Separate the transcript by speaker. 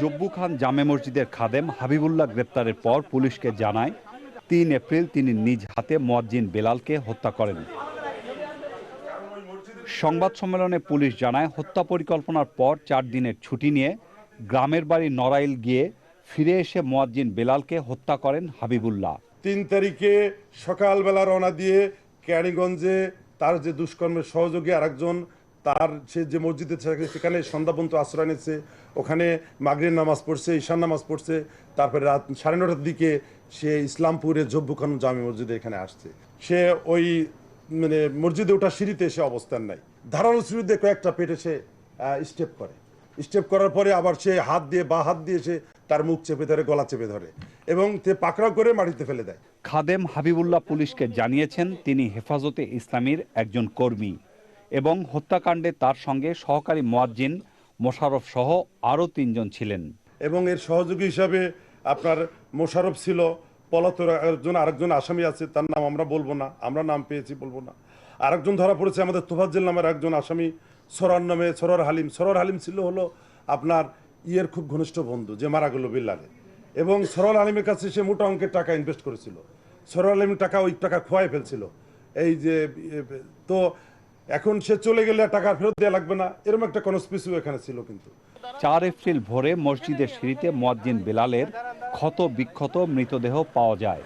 Speaker 1: জব্বু খান জামে মসজিদের খাদেম হাবিবুল্লাহ গ্রেপ্তারের পর পুলিশকে জানায়, তিন এপ্রিল তিনি নিজ হাতে মোয়াজ্জিন বেলালকে হত্যা করেন। সংবাদ সম্মেলনে পুলিশ জানায়, হত্যা পরিকল্পনার পর চার দিনের ছুটি নিয়ে গ্রামের বাড়ি নড়াইল গিয়ে ফিরে এসে মোয়াজ্জিন বেলালকে হত্যা করেন হাবিবুল্লাহ।
Speaker 2: তিন তারিখে সকালবেলা রওনা দিয়ে ক্যানিগঞ্জে তার যে দুষ্কর্মের সহযোগী আরেকজন তার সে যে মসজিদে থাকে সেখানে সন্ধ্যাবন্ত আশ্রয় নিচ্ছে ওখানে মাগরির নামাজ পড়ছে ঈশান নামাজ পড়ছে। তারপরে রাত সাড়ে নটার দিকে সে ইসলামপুরে জব্বু খান জামি মসজিদে এখানে আসছে। সে ওই মানে মসজিদে ওঠা সিঁড়িতে এসে অবস্থান নাই ধারালো সিঁড়িতে কয়েকটা পেটে সে স্টেপ করে। স্টেপ করার পরে আবার সে হাত দিয়ে, বা হাত দিয়ে সে তার মুখ চেপে ধরে, গলা চেপে ধরে এবং তে পাকড়াও করে মাটিতে ফেলে দেয়।
Speaker 1: খাদেম হাবিবুল্লাহ পুলিশকে জানিয়েছেন, তিনি হেফাজতে ইসলামীর একজন কর্মী। এবং হত্যাকাণ্ডে তার সঙ্গে সহকারী মোয়াজ্জিন মোশারফ সহ আরও তিনজন ছিলেন।
Speaker 2: এবং এর সহযোগী হিসাবে আপনার মোশারফ ছিল, পলাতক একজন, আরেকজন আসামি আছে, তার নাম আমরা বলব না, আমরা নাম পেয়েছি বলব না। আরেকজন ধরা পড়েছে আমাদের তোফাজ্জেল নামের একজন আসামি, সরার নামে সরর হালিম। সরর হালিম ছিল হলো আপনার ইয়ের খুব ঘনিষ্ঠ বন্ধু, যে মারা গেল বিল্লালে এবং সরল আলিমের কাছে সে মোটা অঙ্কের টাকা ইনভেস্ট করেছিল। সরল আলিমের টাকা ওই টাকা খোয়াই ফেলছিল। এই যে তো এখন সে চলে গেলে টাকা ফেরত দেওয়া লাগবে না। এরকম একটা কনস্পিসিও এখানে ছিল কিন্তু।
Speaker 1: চার এপ্রিল ভোরে মসজিদের সিঁড়িতে মোয়াজ্জিন বেলালের ক্ষত বিক্ষত মৃতদেহ পাওয়া যায়।